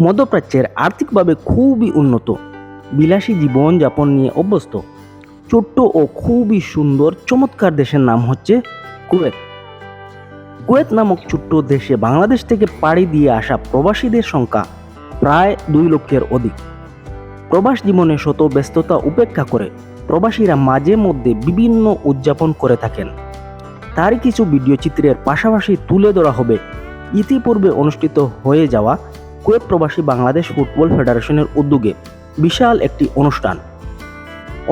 মধ্যপ্রাচ্যের আর্থিকভাবে খুবই উন্নত। বিলাসী জীবনযাপন নিয়ে অভ্যস্ত। ছোট্ট ও খুবই সুন্দর, চমৎকার দেশের নাম হচ্ছে কুয়েত। কুয়েত নামক ছোট্ট দেশে বাংলাদেশ থেকে পাড়ি দিয়ে আসা প্রবাসীদের সংখ্যা প্রায় দুই লক্ষের অধিক। প্রবাস জীবনে শত ব্যস্ততা উপেক্ষা করে প্রবাসীরা মাঝে মধ্যে বিভিন্ন উদযাপন করে থাকেন। তারই কিছু ভিডিও চিত্রের পাশাপাশি তুলে ধরা হবে। ইতিপূর্বে অনুষ্ঠিত হয়ে যাওয়া কুয়েত প্রবাসী বাংলাদেশ ফুটবল ফেডারেশনের উদ্যোগে বিশাল একটি অনুষ্ঠান।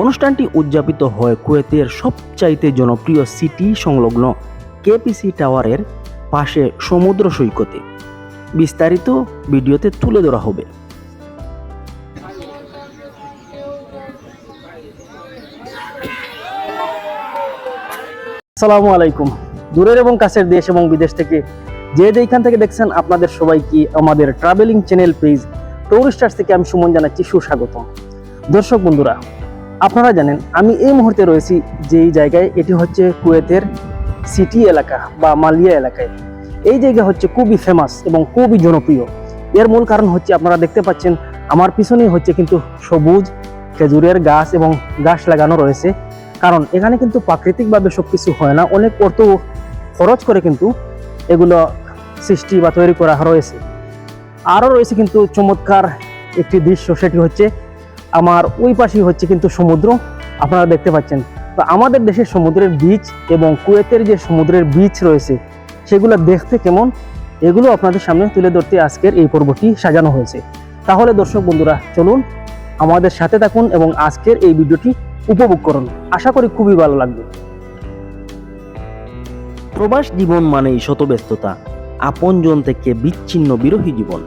অনুষ্ঠানটি উদযাপিত হয় কুয়েতের সবচাইতে জনপ্রিয় সিটি সংলগ্ন কেপিসি টাওয়ারের পাশে সমুদ্র সৈকতে। বিস্তারিত ভিডিওতে তুলে ধরা হবে। আসসালামু আলাইকুম। দূরের এবং কাছের দেশ এবং বিদেশ থেকে যে যেখান থেকে দেখছেন, আপনাদের সবাইকে আমাদের ট্রাভেলিং চ্যানেল পেজ টুরিস্টার্স থেকে আমি সুমন জানাচ্ছি সুস্বাগতম। দর্শক বন্ধুরা, আপনারা জানেন, আমি এই মুহূর্তে রয়েছি যেই জায়গায়, এটি হচ্ছে কুয়েতের সিটি এলাকা বা মালিয়া এলাকায়। এই জায়গা হচ্ছে খুবই ফেমাস এবং খুবই জনপ্রিয়। এর মূল কারণ হচ্ছে, আপনারা দেখতে পাচ্ছেন, আমার পিছনেই হচ্ছে কিন্তু সবুজ, খেজুরের গাছ এবং গাছ লাগানো রয়েছে। কারণ, এখানে কিন্তু প্রাকৃতিকভাবে সব কিছু হয় না, অনেক অর্থ খরচ করে কিন্তু এগুলো সৃষ্টি বা তৈরি করা রয়েছে। আরও রয়েছে কিন্তু চমৎকার একটি দৃশ্য, সেটি হচ্ছে আমার ওই পাশেই হচ্ছে কিন্তু সমুদ্র। আপনারা দেখতে পাচ্ছেন। তো আমাদের দেশের সমুদ্রের বীচ এবং কুয়েতের যে সমুদ্রের বীচ রয়েছে, সেগুলো দেখতে কেমন? এগুলো আপনাদের সামনে তুলে ধরতে আজকের এই পর্বটি সাজানো হয়েছে। তাহলে দর্শক বন্ধুরা, চলুন আমাদের সাথে থাকুন এবং আজকের এই ভিডিওটি উপভোগ করুন। আশা করি খুবই ভালো লাগবে। প্রবাস জীবন মানেই শত ব্যস্ততা আপনজন থেকে বিচ্ছিন্ন বিরোহী জীবন।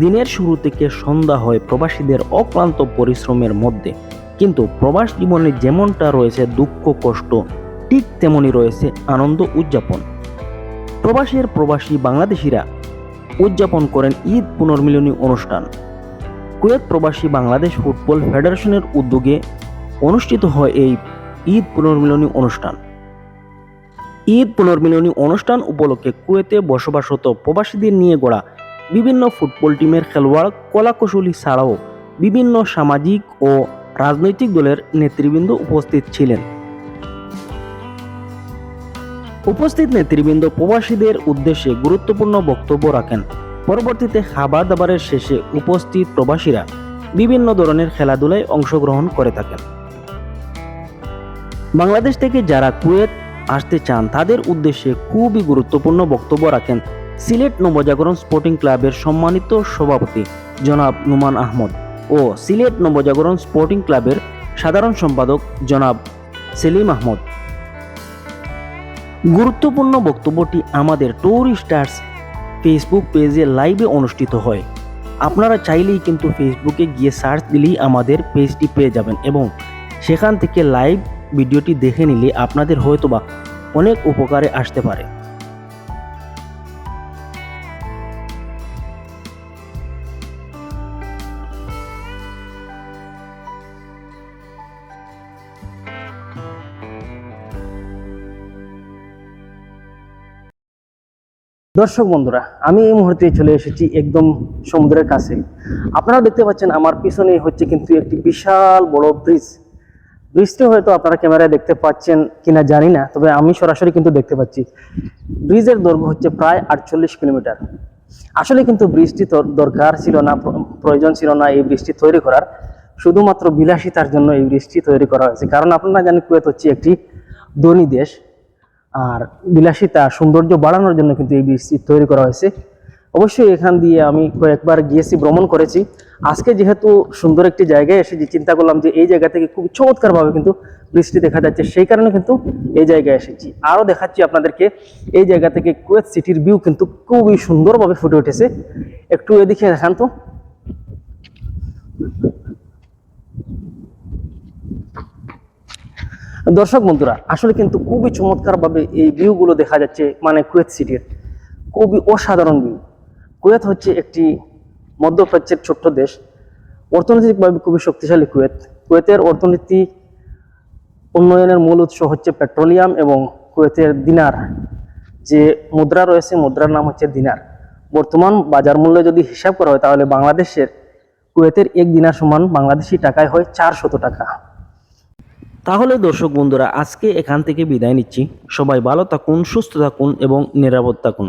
দিনের শুরু থেকে সন্ধ্যা হয় প্রবাসীদের অক্লান্ত পরিশ্রমের মধ্যে। কিন্তু প্রবাস জীবনে যেমনটা রয়েছে দুঃখ, কষ্ট, ঠিক তেমনই রয়েছে আনন্দ, উদযাপন। প্রবাসের প্রবাসী বাংলাদেশিরা উদযাপন করেন ঈদ পুনর্মিলনী অনুষ্ঠান। কুয়েত প্রবাসী বাংলাদেশ ফুটবল ফেডারেশনের উদ্যোগে অনুষ্ঠিত হয় এই ঈদ পুনর্মিলনী অনুষ্ঠান। ঈদ পুনর্মিলনী অনুষ্ঠান উপলক্ষে কুয়েতে বসবাসরত প্রবাসীদের নিয়ে গড়া বিভিন্ন ফুটবল টিমের খেলোয়াড় কলাকুশলী ছাড়াও বিভিন্ন সামাজিক ও রাজনৈতিক দলের নেতৃবৃন্দ উপস্থিত ছিলেন। উপস্থিত নেতৃবৃন্দ প্রবাসীদের উদ্দেশ্যে গুরুত্বপূর্ণ বক্তব্য রাখেন। পরবর্তীতে খাবার দাবারের শেষে উপস্থিত প্রবাসীরা বিভিন্ন ধরনের খেলাধুলায় অংশগ্রহণ করে থাকেন। বাংলাদেশ থেকে যারা কুয়েত আসতে চান, তাদের উদ্দেশ্যে খুবই গুরুত্বপূর্ণ বক্তব্য রাখেন সিলেট নবজাগরণ স্পোর্টিং ক্লাবের সম্মানিত সভাপতি জনাব নুমান আহমদ ও সিলেট নবজাগরণ স্পোর্টিং ক্লাবের সাধারণ সম্পাদক জনাব সেলিম আহমদ। গুরুত্বপূর্ণ বক্তব্যটি আমাদের টুরিস্টার্স ফেসবুক পেজে লাইভে অনুষ্ঠিত হয়। আপনারা চাইলেই কিন্তু ফেসবুকে গিয়ে সার্চ দিলেই আমাদের পেজটি পেয়ে যাবেন এবং সেখান থেকে লাইভ ভিডিওটি দেখে নিলে আপনাদের হয়তোবা অনেক উপকারে আসতে পারে। দর্শক বন্ধুরা, আমি এই মুহূর্তে চলে এসেছি একদম সমুদ্রের কাছে। আপনারা দেখতে পাচ্ছেন আমার পিছনে হচ্ছে কিন্তু একটি বিশাল বড় ব্রিজ ব্রিজটি হয়তো আপনারা ক্যামেরায় দেখতে পাচ্ছেন কিনা জানি না, তবে আমি সরাসরি কিন্তু দেখতে পাচ্ছি। ব্রিজের দৈর্ঘ্য হচ্ছে প্রায় আটচল্লিশ কিলোমিটার। আসলে কিন্তু দর- দরকার ছিল না প্রয়োজন ছিল না এই ব্রিজটি তৈরি করার। শুধুমাত্র বিলাসিতার জন্য এই ব্রিজটি তৈরি করা হয়েছে। কারণ আপনারা জানেন, কুয়েত হচ্ছে একটি ধনী দেশ। আর বিলাসিতা সৌন্দর্য বাড়ানোর জন্য কিন্তু এই ব্রিজটি তৈরি করা হয়েছে। অবশ্যই এখান দিয়ে আমি কয়েকবার গিয়েছি, ভ্রমণ করেছি। আজকে যেহেতু সুন্দর একটি জায়গায় এসে যে চিন্তা করলাম যে এই জায়গা থেকে খুব চমৎকারভাবে কিন্তু বৃষ্টি দেখা যাচ্ছে, সেই কারণে কিন্তু এই জায়গায় এসেছি। আরও দেখাচ্ছি আপনাদেরকে, এই জায়গা থেকে কুয়েত সিটির ভিউ কিন্তু খুবই সুন্দরভাবে ফুটে উঠেছে। একটু এদিকে দেখান তো। দর্শক বন্ধুরা, আসলে কিন্তু খুবই চমৎকারভাবে এই ভিউগুলো দেখা যাচ্ছে মানে কুয়েত সিটির। খুবই অসাধারণ ভিউ। কুয়েত হচ্ছে একটি মধ্যপ্রাচ্যের ছোট্ট দেশ। অর্থনৈতিকভাবে খুবই শক্তিশালী কুয়েত। কুয়েতের অর্থনীতি উন্নয়নের মূল উৎস হচ্ছে পেট্রোলিয়াম এবং কুয়েতের দিনার। যে মুদ্রা রয়েছে, মুদ্রার নাম হচ্ছে দিনার। বর্তমান বাজার মূল্য যদি হিসাব করা হয়, তাহলে বাংলাদেশের কুয়েতের এক দিনার সমান বাংলাদেশি টাকায় হয় চারশত টাকা। তাহলে দর্শক বন্ধুরা, আজকে এখান থেকে বিদায় নিচ্ছি। সবাই ভালো থাকুন, সুস্থ থাকুন এবং নিরাপদ থাকুন।